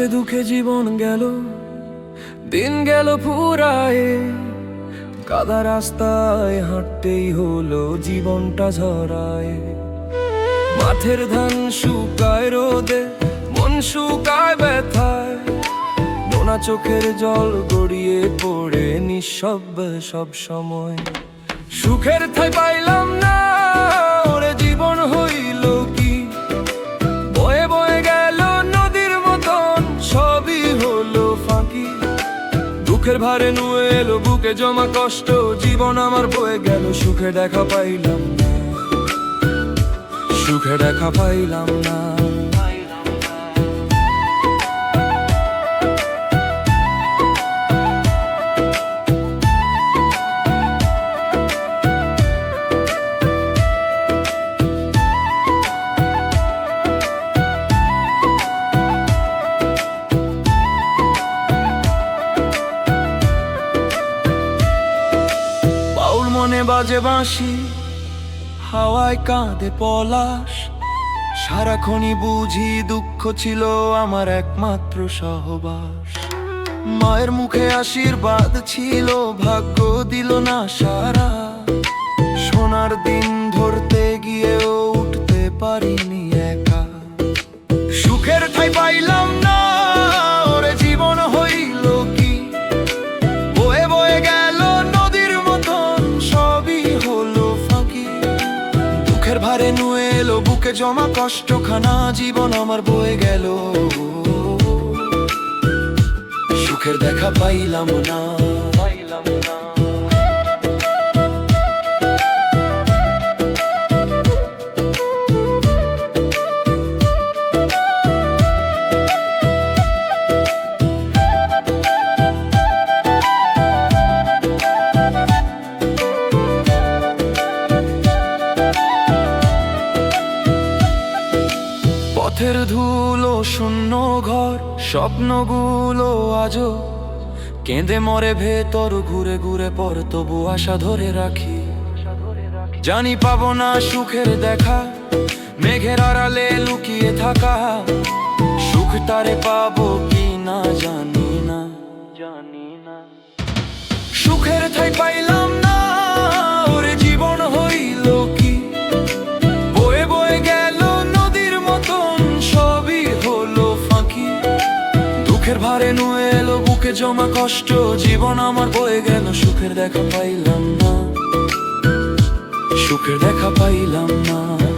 গেল, দিন গেল ফুরায় কাদা রাস্তায় হাঁটতেই হলো জীবনটা ঝরায়। মাঠের ধান শুকায় রোদে, মন শুকায় ব্যথায়। নোনা চোখের জল গড়িয়ে পড়ে নিঃশব্দ সব সময়। সুখের ঠাই পাইলাম দুঃখের ভারে নুয়ে এলো, বুকে জমা কষ্ট, জীবন আমার বয়ে গেল, সুখে দেখা পাইলাম সুখে দেখা পাইলাম না। বাজে বাঁশি, হাওয়ায় কাঁদে পলাশ। সারাক্ষণই বুঝি দুঃখ ছিল আমার একমাত্র সহবাস। মায়ের মুখে আশীর্বাদ ছিল, ভাগ্য দিল না সারা। বুকে জমা কষ্ট খানা জীবন আমার বয়ে গেল। সুখের দেখা পাইলাম না। পাইলাম না। পথের ধুলো শূন্য ঘর, স্বপ্নগুলো আজও কেঁদে মরে ভেতর, ঘুরে ঘুরে পর তবু আশা ধরে রাখি। জানি পাবো না সুখের দেখা, মেঘের আড়ালে লুকিয়ে থাকা। সুখ তারে পাবো কি না জানি না। জানি না সুখের ঠাই পাইলাম না। ভারে নুয়ে এলো বুকে জমা কষ্ট, জীবন আমার বয়ে গেল, সুখের দেখা পাইলাম না। সুখের দেখা পাইলাম না।